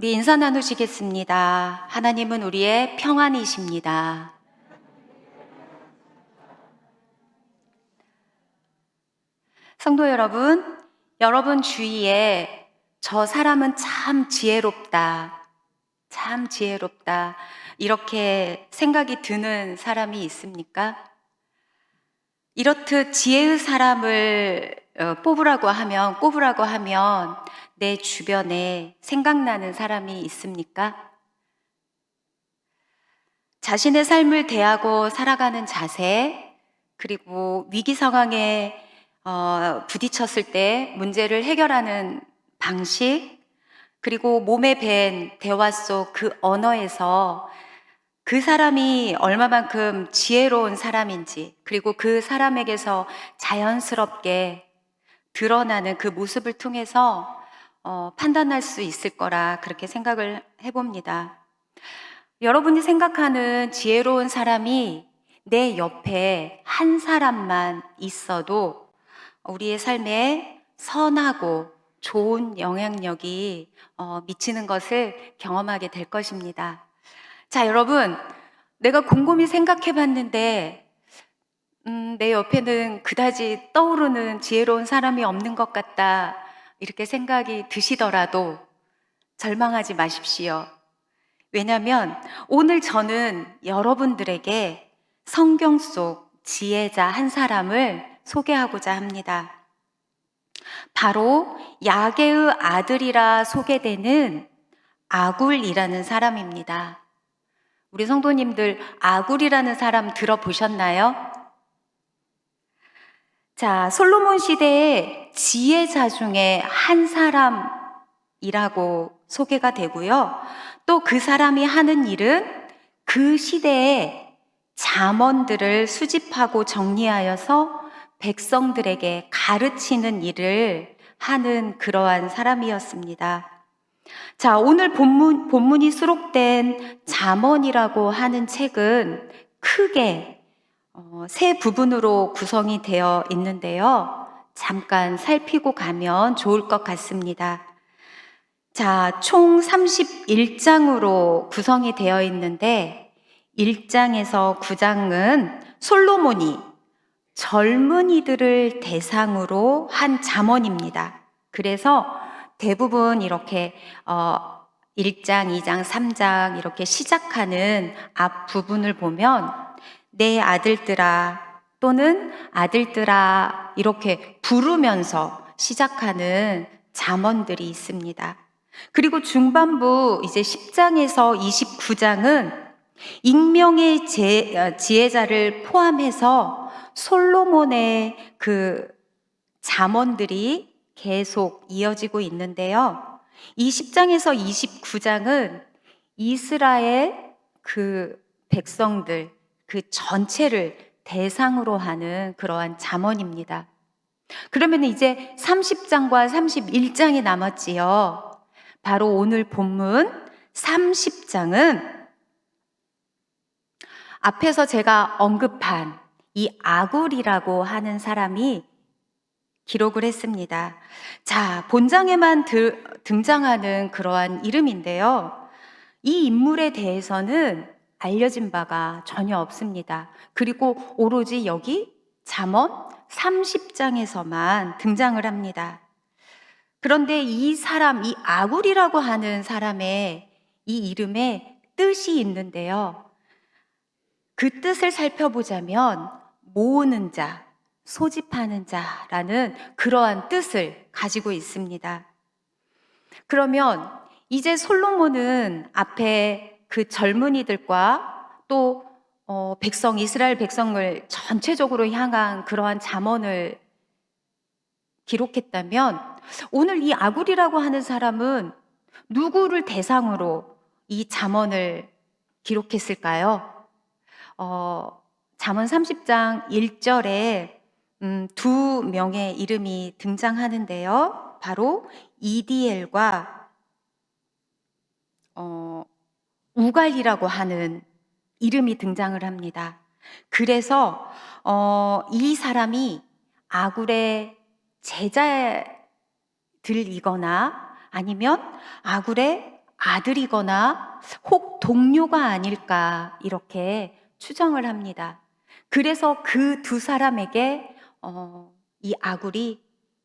우리 인사 나누시겠습니다. 하나님은 우리의 평안이십니다. 성도 여러분, 여러분 주위에 저 사람은 참 지혜롭다. 참 지혜롭다. 이렇게 생각이 드는 사람이 있습니까? 이렇듯 지혜의 사람을 어, 뽑으라고 하면, 꼽으라고 하면 내 주변에 생각나는 사람이 있습니까? 자신의 삶을 대하고 살아가는 자세, 그리고 위기 상황에 어, 부딪혔을 때 문제를 해결하는 방식, 그리고 몸에 밴 대화 속 그 언어에서 그 사람이 얼마만큼 지혜로운 사람인지, 그리고 그 사람에게서 자연스럽게 드러나는 그 모습을 통해서 어, 판단할 수 있을 거라 그렇게 생각을 해봅니다. 여러분이 생각하는 지혜로운 사람이 내 옆에 한 사람만 있어도 우리의 삶에 선하고 좋은 영향력이 어, 미치는 것을 경험하게 될 것입니다. 자, 여러분, 내가 곰곰이 생각해 봤는데, 음, 내 옆에는 그다지 떠오르는 지혜로운 사람이 없는 것 같다. 이렇게 생각이 드시더라도 절망하지 마십시오. 왜냐하면 오늘 저는 여러분들에게 성경 속 지혜자 한 사람을 소개하고자 합니다. 바로 야게의 아들이라 소개되는 아굴이라는 사람입니다. 우리 성도님들 아굴이라는 사람 들어보셨나요? 자, 솔로몬 시대의 지혜자 중에 한 사람이라고 소개가 되고요. 또 그 사람이 하는 일은 그 시대의 잠언들을 수집하고 정리하여서 백성들에게 가르치는 일을 하는 그러한 사람이었습니다. 자, 오늘 본문, 본문이 수록된 잠언이라고 하는 책은 크게 어, 세 부분으로 구성이 되어 있는데요. 잠깐 살피고 가면 좋을 것 같습니다. 자, 총 31장으로 구성이 되어 있는데 1장에서 9장은 솔로몬이 젊은이들을 대상으로 한 잠언입니다. 그래서 대부분 이렇게 어 1장, 2장, 3장 이렇게 시작하는 앞 부분을 보면 내 아들들아 또는 아들들아 이렇게 부르면서 시작하는 잠언들이 있습니다. 그리고 중반부 이제 10장에서 29장은 익명의 지혜자를 포함해서 솔로몬의 그 잠언들이 계속 이어지고 있는데요. 이 10장에서 29장은 이스라엘 그 백성들 그 전체를 대상으로 하는 그러한 잠언입니다. 그러면 이제 30장과 31장이 남았지요. 바로 오늘 본문 30장은 앞에서 제가 언급한 이 아굴이라고 하는 사람이 기록을 했습니다. 자, 본장에만 드, 등장하는 그러한 이름인데요. 이 인물에 대해서는 알려진 바가 전혀 없습니다. 그리고 오로지 여기 잠언 30장에서만 등장을 합니다. 그런데 이 사람, 이 아굴이라고 하는 사람의 이 이름에 뜻이 있는데요. 그 뜻을 살펴보자면 모으는 자, 소집하는 자라는 그러한 뜻을 가지고 있습니다. 그러면 이제 솔로몬은 앞에 그 젊은이들과 또 어, 백성, 이스라엘 백성을 전체적으로 향한 그러한 잠언을 기록했다면 오늘 이 아굴이라고 하는 사람은 누구를 대상으로 이 잠언을 기록했을까요? 어, 잠언 30장 1절에 음, 두 명의 이름이 등장하는데요. 바로 이디엘과 어, 우갈이라고 하는 이름이 등장을 합니다. 그래서 어, 이 사람이 아굴의 제자들이거나 아니면 아굴의 아들이거나 혹 동료가 아닐까 이렇게 추정을 합니다. 그래서 그 두 사람에게 어, 이 아굴이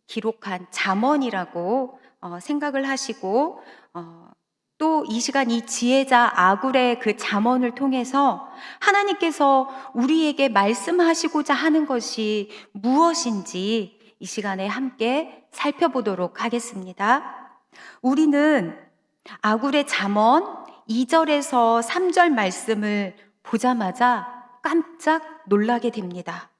기록한 잠언이라고 어, 생각을 하시고 어, 또 이 시간 이 지혜자 아굴의 그 잠언을 통해서 하나님께서 우리에게 말씀하시고자 하는 것이 무엇인지 이 시간에 함께 살펴보도록 하겠습니다. 우리는 아굴의 잠언 2절에서 3절 말씀을 보자마자 깜짝 놀라게 됩니다.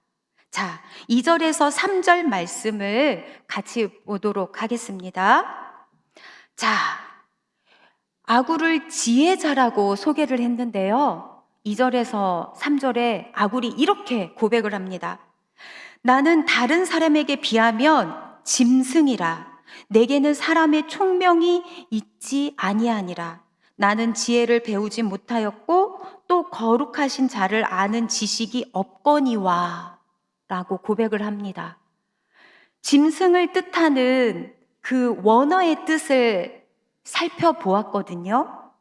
자, 2절에서 3절 말씀을 같이 보도록 하겠습니다. 자, 아굴을 지혜자라고 소개를 했는데요. 2절에서 3절에 아굴이 이렇게 고백을 합니다. 나는 다른 사람에게 비하면 짐승이라. 내게는 사람의 총명이 있지 아니하니라. 나는 지혜를 배우지 못하였고 또 거룩하신 자를 아는 지식이 없거니와 라고 고백을 합니다. 짐승을 뜻하는 그 원어의 뜻을 살펴보았거든요.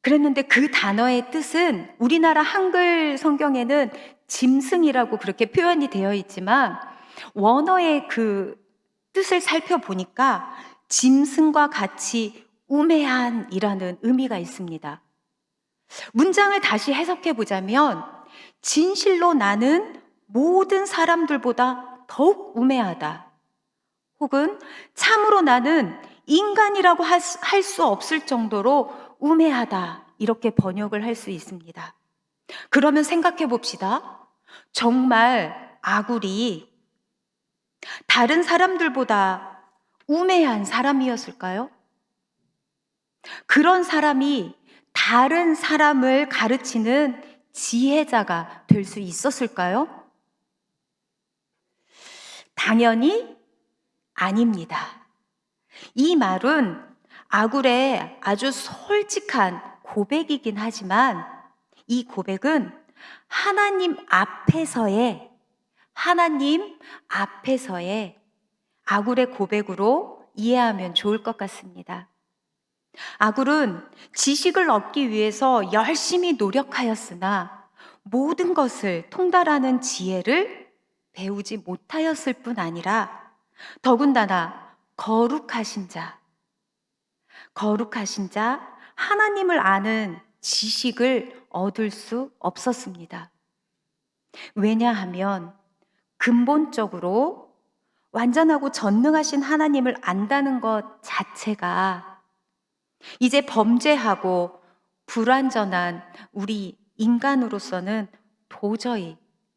그랬는데 그 단어의 뜻은 우리나라 한글 성경에는 짐승이라고 그렇게 표현이 되어 있지만 원어의 그 뜻을 살펴보니까 짐승과 같이 우매한이라는 의미가 있습니다. 문장을 다시 해석해 보자면 진실로 나는 모든 사람들보다 더욱 우매하다. 혹은 참으로 나는 인간이라고 할 수 없을 정도로 우매하다. 이렇게 번역을 할 수 있습니다. 그러면 생각해 봅시다. 정말 아굴이 다른 사람들보다 우매한 사람이었을까요? 그런 사람이 다른 사람을 가르치는 지혜자가 될 수 있었을까요? 당연히 아닙니다. 이 말은 아굴의 아주 솔직한 고백이긴 하지만 이 고백은 하나님 앞에서의 하나님 앞에서의 아굴의 고백으로 이해하면 좋을 것 같습니다. 아굴은 지식을 얻기 위해서 열심히 노력하였으나 모든 것을 통달하는 지혜를 배우지 못하였을 뿐 아니라 더군다나 거룩하신 자, 거룩하신 자, 하나님을 아는 지식을 얻을 수 없었습니다. 왜냐하면 근본적으로 완전하고 전능하신 하나님을 안다는 것 자체가 이제 범죄하고 불완전한 우리 인간으로서는 도저히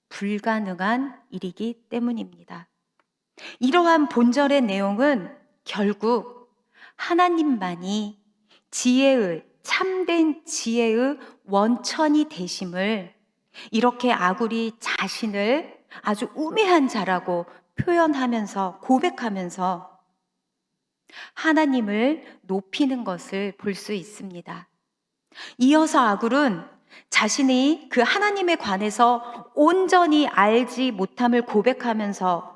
불가능한 일이기 때문입니다. 이러한 본절의 내용은 결국 하나님만이 지혜의, 참된 지혜의 원천이 되심을 이렇게 아굴이 자신을 아주 우매한 자라고 표현하면서 고백하면서 하나님을 높이는 것을 볼 수 있습니다. 이어서 아굴은 자신이 그 하나님에 관해서 온전히 알지 못함을 고백하면서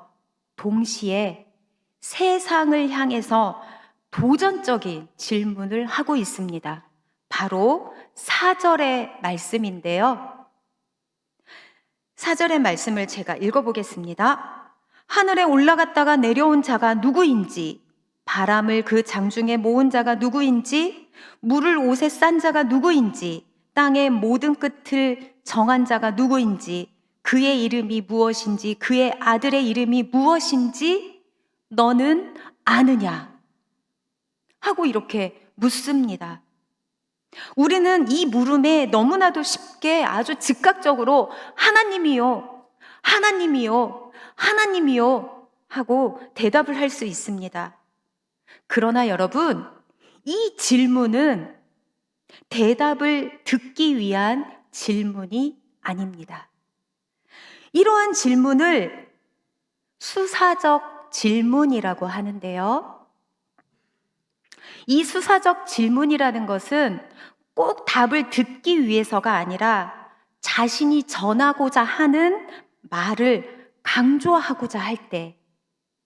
동시에 세상을 향해서 도전적인 질문을 하고 있습니다. 바로 사절의 말씀인데요. 사절의 말씀을 제가 읽어보겠습니다. 하늘에 올라갔다가 내려온 자가 누구인지 바람을 그 장중에 모은 자가 누구인지, 물을 옷에 싼 자가 누구인지, 땅의 모든 끝을 정한 자가 누구인지, 그의 이름이 무엇인지, 그의 아들의 이름이 무엇인지, 너는 아느냐? 하고 이렇게 묻습니다. 우리는 이 물음에 너무나도 쉽게 아주 즉각적으로 하나님이요, 하나님이요, 하나님이요 하고 대답을 할 수 있습니다. 그러나 여러분, 이 질문은 대답을 듣기 위한 질문이 아닙니다. 이러한 질문을 수사적 질문이라고 하는데요. 이 수사적 질문이라는 것은 꼭 답을 듣기 위해서가 아니라 자신이 전하고자 하는 말을 강조하고자 할 때,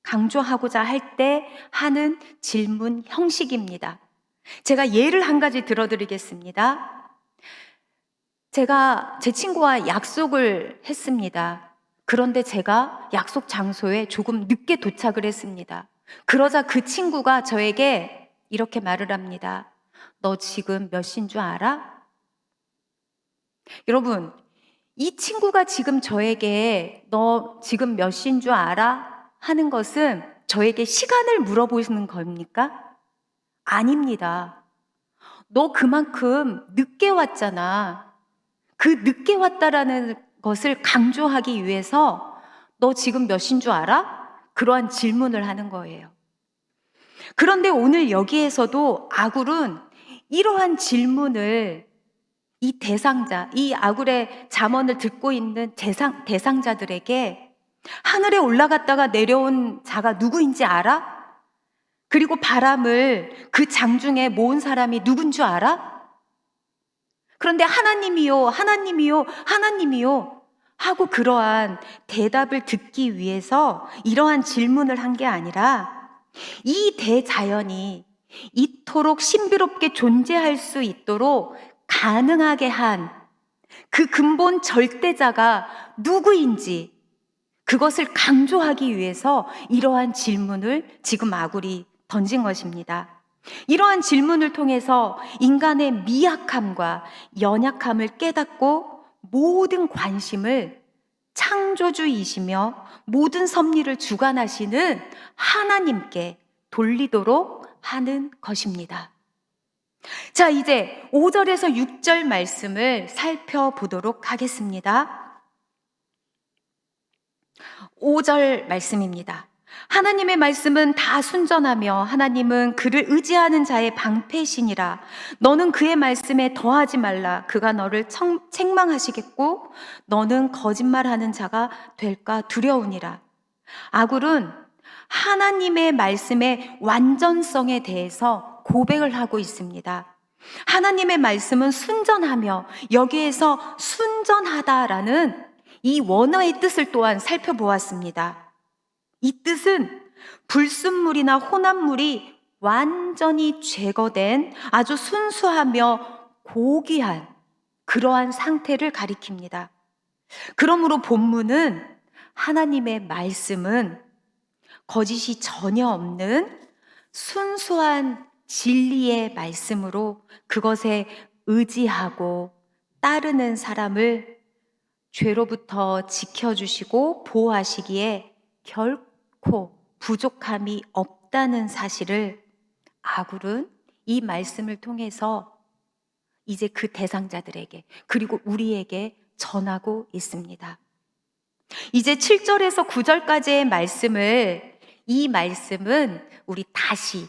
강조하고자 할 때 하는 질문 형식입니다. 제가 예를 한 가지 들어드리겠습니다. 제가 제 친구와 약속을 했습니다. 그런데 제가 약속 장소에 조금 늦게 도착을 했습니다. 그러자 그 친구가 저에게 이렇게 말을 합니다. 너 지금 몇 시인 줄 알아? 여러분, 이 친구가 지금 저에게 너 지금 몇 시인 줄 알아? 하는 것은 저에게 시간을 물어보시는 겁니까? 아닙니다. 너 그만큼 늦게 왔잖아. 그 늦게 왔다라는 것을 강조하기 위해서 너 지금 몇 시인 줄 알아? 그러한 질문을 하는 거예요. 그런데 오늘 여기에서도 아굴은 이러한 질문을 이 대상자, 이 아굴의 잠언을 듣고 있는 대상, 대상자들에게 하늘에 올라갔다가 내려온 자가 누구인지 알아? 그리고 바람을 그 장중에 모은 사람이 누군 줄 알아? 그런데 하나님이요, 하나님이요, 하나님이요 하고 그러한 대답을 듣기 위해서 이러한 질문을 한 게 아니라 이 대자연이 이토록 신비롭게 존재할 수 있도록 가능하게 한 그 근본 절대자가 누구인지 그것을 강조하기 위해서 이러한 질문을 지금 아굴이 던진 것입니다. 이러한 질문을 통해서 인간의 미약함과 연약함을 깨닫고 모든 관심을 창조주이시며 모든 섭리를 주관하시는 하나님께 돌리도록 하는 것입니다. 자, 이제 5절에서 6절 말씀을 살펴보도록 하겠습니다. 5절 말씀입니다. 하나님의 말씀은 다 순전하며 하나님은 그를 의지하는 자의 방패시니라. 너는 그의 말씀에 더하지 말라. 그가 너를 청, 책망하시겠고 너는 거짓말하는 자가 될까 두려우니라. 아굴은 하나님의 말씀의 완전성에 대해서 고백을 하고 있습니다. 하나님의 말씀은 순전하며 여기에서 순전하다라는 이 원어의 뜻을 또한 살펴보았습니다. 이 뜻은 불순물이나 혼합물이 완전히 제거된 아주 순수하며 고귀한 그러한 상태를 가리킵니다. 그러므로 본문은 하나님의 말씀은 거짓이 전혀 없는 순수한 진리의 말씀으로 그것에 의지하고 따르는 사람을 죄로부터 지켜주시고 보호하시기에 결코 부족함이 없다는 사실을 아굴은 이 말씀을 통해서 이제 그 대상자들에게 그리고 우리에게 전하고 있습니다. 이제 7절에서 9절까지의 말씀을 이 말씀은 우리 다시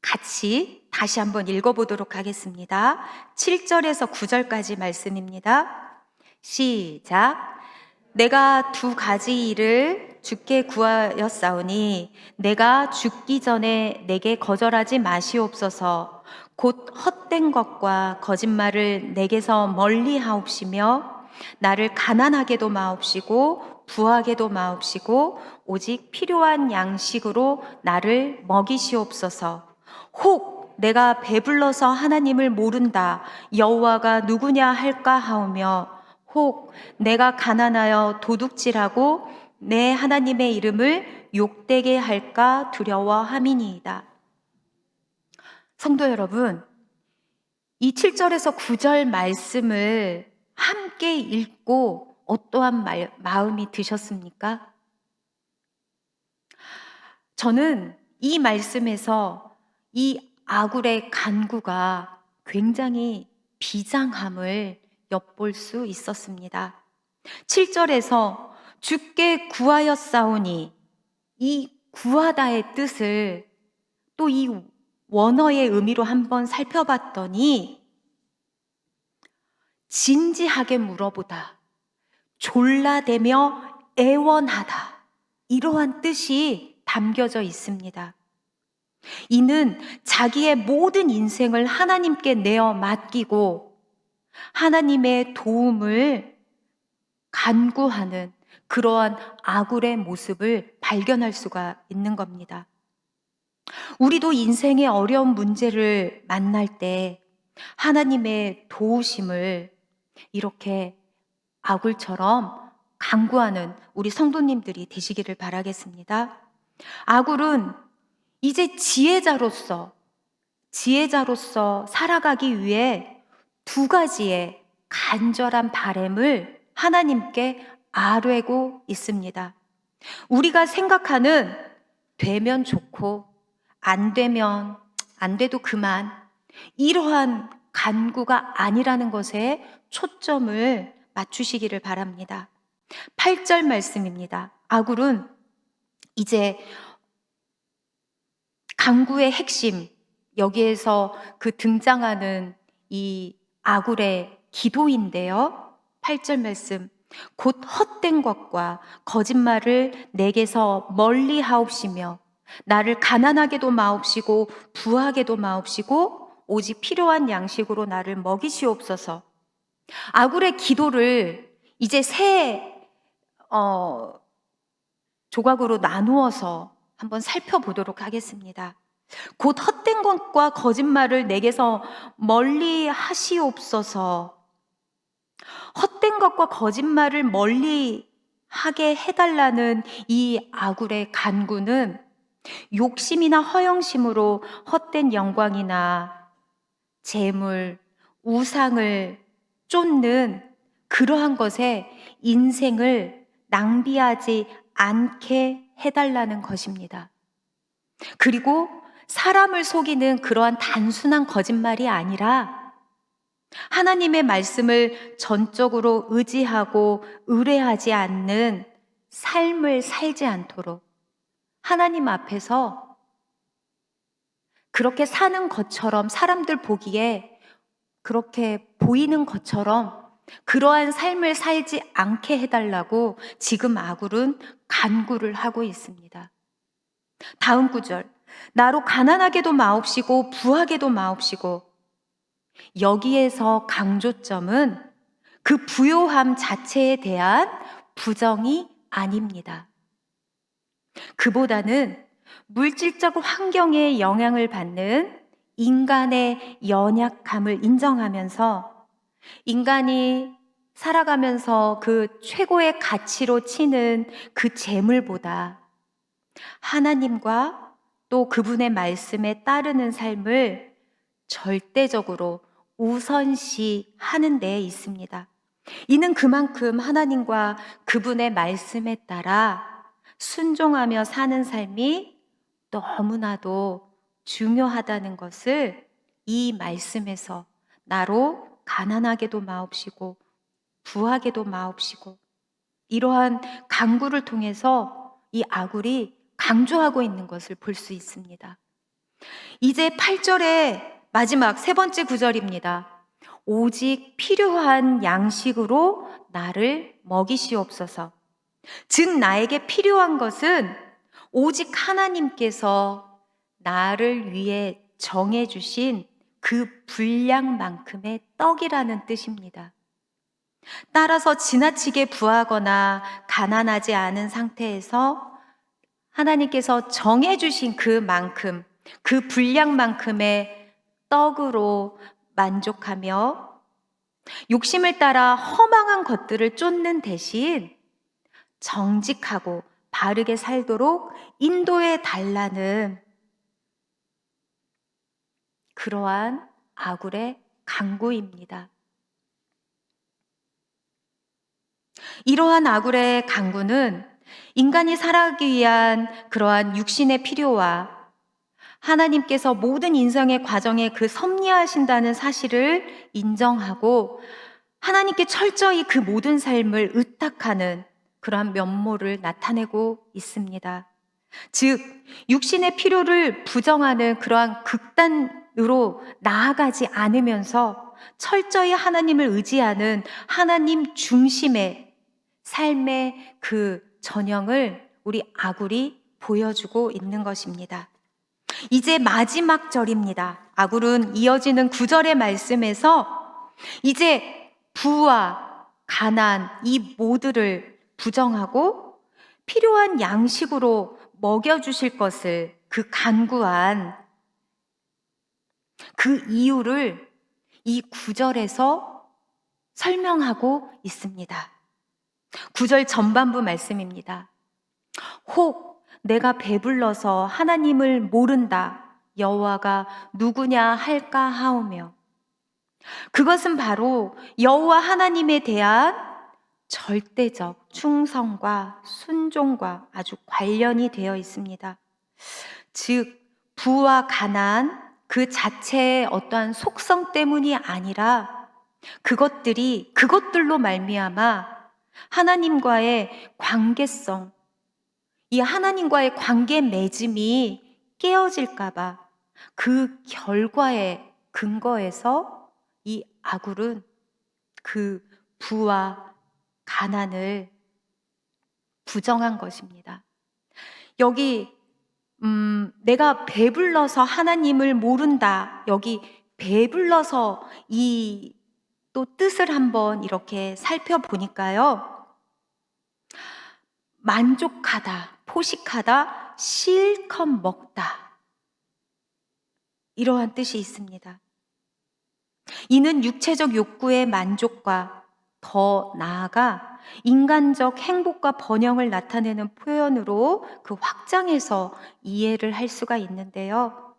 같이 다시 한번 읽어보도록 하겠습니다. 7절에서 9절까지 말씀입니다. 시작. 내가 두 가지 일을 주께 구하였사오니 내가 죽기 전에 내게 거절하지 마시옵소서. 곧 헛된 것과 거짓말을 내게서 멀리 하옵시며 나를 가난하게도 마옵시고 부하게도 마옵시고 오직 필요한 양식으로 나를 먹이시옵소서. 혹 내가 배불러서 하나님을 모른다 여호와가 누구냐 할까 하오며 혹 내가 가난하여 도둑질하고 내 하나님의 이름을 욕되게 할까 두려워함이니이다. 성도 여러분, 이 7절에서 9절 말씀을 함께 읽고 어떠한 말, 마음이 드셨습니까? 저는 이 말씀에서 이 아굴의 간구가 굉장히 비장함을 엿볼 수 있었습니다. 7절에서 주께 구하였사오니 이 구하다의 뜻을 또 이 원어의 의미로 한번 살펴봤더니 진지하게 물어보다, 졸라대며 애원하다, 이러한 뜻이 담겨져 있습니다. 이는 자기의 모든 인생을 하나님께 내어 맡기고 하나님의 도움을 간구하는 그러한 아굴의 모습을 발견할 수가 있는 겁니다. 우리도 인생의 어려운 문제를 만날 때 하나님의 도우심을 이렇게 아굴처럼 강구하는 우리 성도님들이 되시기를 바라겠습니다. 아굴은 이제 지혜자로서, 지혜자로서 살아가기 위해 두 가지의 간절한 바램을 하나님께 아뢰고 있습니다. 우리가 생각하는 되면 좋고 안 되면 안 돼도 그만 이러한 간구가 아니라는 것에 초점을 맞추시기를 바랍니다. 8절 말씀입니다. 아굴은 이제 강구의 핵심, 여기에서 그 등장하는 이 아굴의 기도인데요. 8절 말씀. 곧 헛된 것과 거짓말을 내게서 멀리 하옵시며 나를 가난하게도 마옵시고 부하게도 마옵시고 오직 필요한 양식으로 나를 먹이시옵소서. 아굴의 기도를 이제 세 어, 조각으로 나누어서 한번 살펴보도록 하겠습니다. 곧 헛된 것과 거짓말을 내게서 멀리 하시옵소서. 헛된 것과 거짓말을 멀리 하게 해달라는 이 아굴의 간구는 욕심이나 허영심으로 헛된 영광이나 재물, 우상을 쫓는 그러한 것에 인생을 낭비하지 않게 해달라는 것입니다. 그리고 사람을 속이는 그러한 단순한 거짓말이 아니라 하나님의 말씀을 전적으로 의지하고 의뢰하지 않는 삶을 살지 않도록 하나님 앞에서 그렇게 사는 것처럼 사람들 보기에 그렇게 보이는 것처럼 그러한 삶을 살지 않게 해달라고 지금 아굴은 간구를 하고 있습니다. 다음 구절. 나로 가난하게도 마옵시고 부하게도 마옵시고 여기에서 강조점은 그 부요함 자체에 대한 부정이 아닙니다. 그보다는 물질적 환경에 영향을 받는 인간의 연약함을 인정하면서 인간이 살아가면서 그 최고의 가치로 치는 그 재물보다 하나님과 또 그분의 말씀에 따르는 삶을 절대적으로 우선시 하는 데 있습니다. 이는 그만큼 하나님과 그분의 말씀에 따라 순종하며 사는 삶이 너무나도 중요하다는 것을 이 말씀에서 나로 가난하게도 마옵시고 부하게도 마옵시고 이러한 강구를 통해서 이 아굴이 강조하고 있는 것을 볼 수 있습니다. 이제 8절의 마지막 세 번째 구절입니다. 오직 필요한 양식으로 나를 먹이시옵소서. 즉, 나에게 필요한 것은 오직 하나님께서 나를 위해 정해주신 그 분량만큼의 떡이라는 뜻입니다. 따라서 지나치게 부하거나 가난하지 않은 상태에서 하나님께서 정해주신 그만큼, 그 분량만큼의 떡으로 만족하며 욕심을 따라 허망한 것들을 쫓는 대신 정직하고 바르게 살도록 인도해 달라는 그러한 아굴의 강구입니다. 이러한 아굴의 강구는 인간이 살아가기 위한 그러한 육신의 필요와 하나님께서 모든 인생의 과정에 그 섭리하신다는 사실을 인정하고 하나님께 철저히 그 모든 삶을 의탁하는 그러한 면모를 나타내고 있습니다. 즉, 육신의 필요를 부정하는 그러한 극단으로 나아가지 않으면서 철저히 하나님을 의지하는 하나님 중심의 삶의 그 전형을 우리 아굴이 보여주고 있는 것입니다. 이제 마지막 절입니다. 아굴은 이어지는 구절의 말씀에서 이제 부와 가난 이 모두를 부정하고 필요한 양식으로 먹여주실 것을 그 간구한 그 이유를 이 구절에서 설명하고 있습니다. 구절 전반부 말씀입니다. 혹 내가 배불러서 하나님을 모른다. 여호와가 누구냐 할까 하오며 그것은 바로 여호와 하나님에 대한 절대적 충성과 순종과 아주 관련이 되어 있습니다. 즉 부와 가난 그 자체의 어떠한 속성 때문이 아니라 그것들이 그것들로 말미암아 하나님과의 관계성 이 하나님과의 관계 맺음이 깨어질까봐 그 결과의 근거에서 이 아굴은 그 부와 가난을 부정한 것입니다. 여기 음, 내가 배불러서 하나님을 모른다. 여기 배불러서 이 또 뜻을 한번 이렇게 살펴보니까요. 만족하다, 포식하다, 실컷 먹다. 이러한 뜻이 있습니다. 이는 육체적 욕구의 만족과 더 나아가 인간적 행복과 번영을 나타내는 표현으로 그 확장해서 이해를 할 수가 있는데요.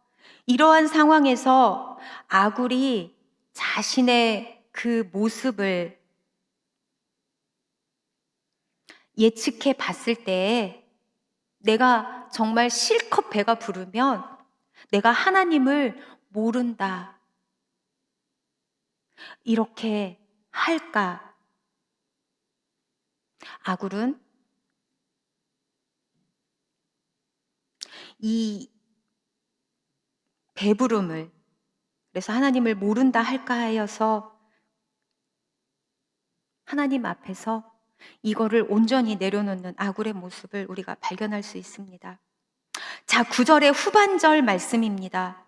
이러한 상황에서 아굴이 자신의 그 모습을 예측해 봤을 때 내가 정말 실컷 배가 부르면 내가 하나님을 모른다. 이렇게 할까? 아굴은 이 배부름을 그래서 하나님을 모른다 할까 하여서 하나님 앞에서 이거를 온전히 내려놓는 아굴의 모습을 우리가 발견할 수 있습니다. 자, 9절의 후반절 말씀입니다.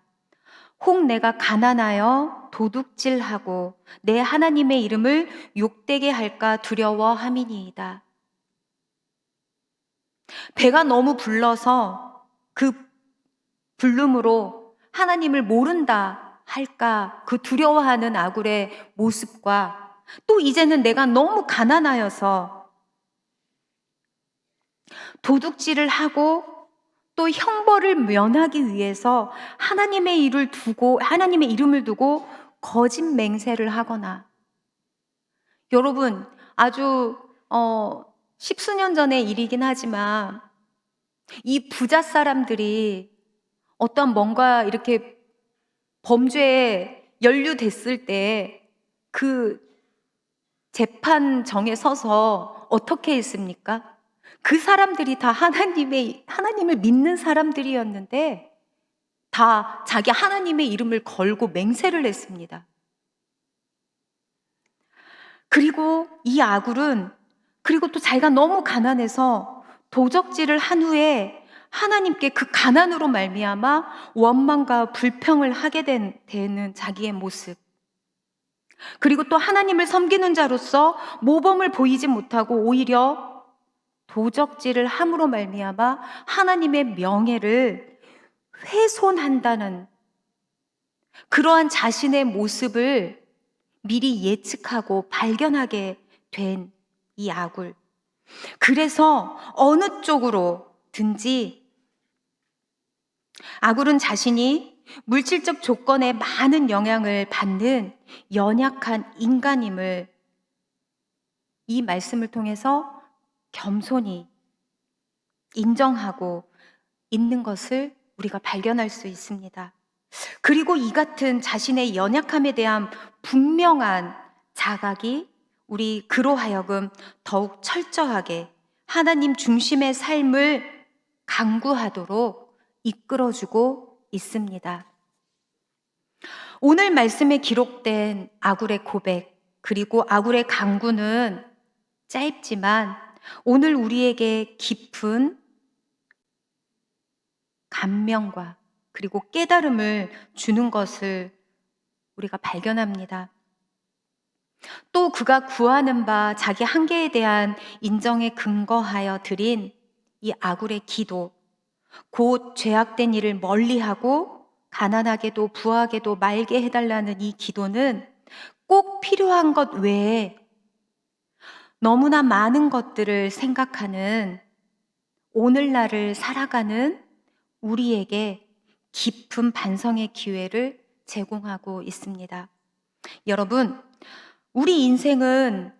혹 내가 가난하여 도둑질하고 내 하나님의 이름을 욕되게 할까 두려워함이니이다. 배가 너무 불러서 그 불름으로 하나님을 모른다 할까 그 두려워하는 아굴의 모습과 또 이제는 내가 너무 가난하여서 도둑질을 하고 또 형벌을 면하기 위해서 하나님의 일을 두고 하나님의 이름을 두고 거짓 맹세를 하거나. 여러분 아주 어 십수년 전의 일이긴 하지만 이 부자 사람들이 어떤 뭔가 이렇게 범죄에 연루됐을 때 그 재판정에 서서 어떻게 했습니까? 그 사람들이 다 하나님의, 하나님을 믿는 사람들이었는데 다 자기 하나님의 이름을 걸고 맹세를 했습니다. 그리고 이 아굴은 그리고 또 자기가 너무 가난해서 도적질을 한 후에 하나님께 그 가난으로 말미암아 원망과 불평을 하게 된 되는 자기의 모습. 그리고 또 하나님을 섬기는 자로서 모범을 보이지 못하고 오히려 도적질을 함으로 말미암아 하나님의 명예를 훼손한다는 그러한 자신의 모습을 미리 예측하고 발견하게 된 이 아굴. 그래서 어느 쪽으로 든지 아굴은 자신이 물질적 조건에 많은 영향을 받는 연약한 인간임을 이 말씀을 통해서 겸손히 인정하고 있는 것을 우리가 발견할 수 있습니다. 그리고 이 같은 자신의 연약함에 대한 분명한 자각이 우리 그로 하여금 더욱 철저하게 하나님 중심의 삶을 강구하도록 이끌어주고 있습니다. 오늘 말씀에 기록된 아굴의 고백, 그리고 아굴의 강구는 짧지만 오늘 우리에게 깊은 감명과 그리고 깨달음을 주는 것을 우리가 발견합니다. 또 그가 구하는 바 자기 한계에 대한 인정에 근거하여 드린 이 아굴의 기도, 곧 죄악된 일을 멀리하고 가난하게도 부하게도 말게 해달라는 이 기도는 꼭 필요한 것 외에 너무나 많은 것들을 생각하는 오늘날을 살아가는 우리에게 깊은 반성의 기회를 제공하고 있습니다. 여러분, 우리 인생은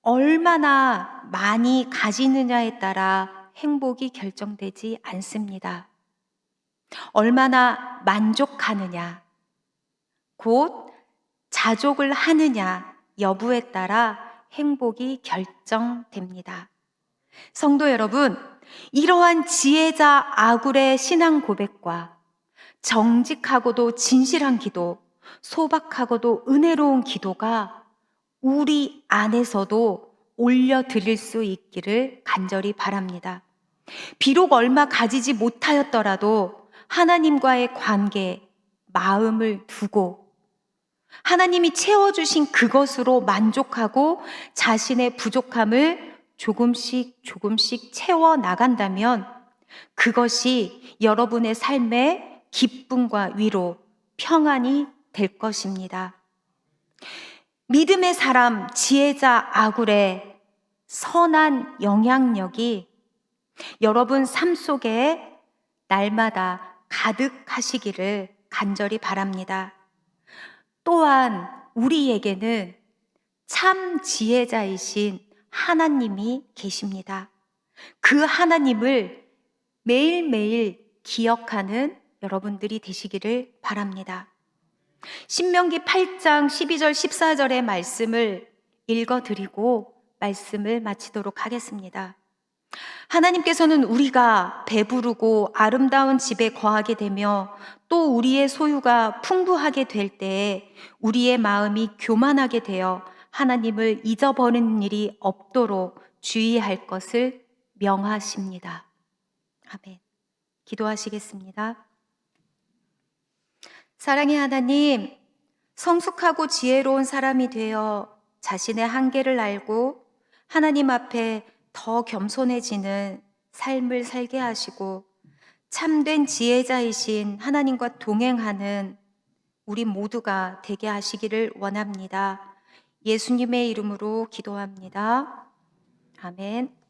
얼마나 많이 가지느냐에 따라 행복이 결정되지 않습니다. 얼마나 만족하느냐, 곧 자족을 하느냐 여부에 따라 행복이 결정됩니다. 성도 여러분, 이러한 지혜자 아굴의 신앙 고백과 정직하고도 진실한 기도, 소박하고도 은혜로운 기도가 우리 안에서도 올려 드릴 수 있기를 간절히 바랍니다. 비록 얼마 가지지 못하였더라도 하나님과의 관계, 마음을 두고 하나님이 채워주신 그것으로 만족하고 자신의 부족함을 조금씩 조금씩 채워 나간다면 그것이 여러분의 삶의 기쁨과 위로, 평안이 될 것입니다. 믿음의 사람, 지혜자 아굴의 선한 영향력이 여러분 삶 속에 날마다 가득하시기를 간절히 바랍니다. 또한 우리에게는 참 지혜자이신 하나님이 계십니다. 그 하나님을 매일매일 기억하는 여러분들이 되시기를 바랍니다. 신명기 8장 12절 14절의 말씀을 읽어 드리고 말씀을 마치도록 하겠습니다. 하나님께서는 우리가 배부르고 아름다운 집에 거하게 되며 또 우리의 소유가 풍부하게 될 때에 우리의 마음이 교만하게 되어 하나님을 잊어버리는 일이 없도록 주의할 것을 명하십니다. 아멘. 기도하시겠습니다. 사랑의 하나님, 성숙하고 지혜로운 사람이 되어 자신의 한계를 알고 하나님 앞에 더 겸손해지는 삶을 살게 하시고 참된 지혜자이신 하나님과 동행하는 우리 모두가 되게 하시기를 원합니다. 예수님의 이름으로 기도합니다. 아멘.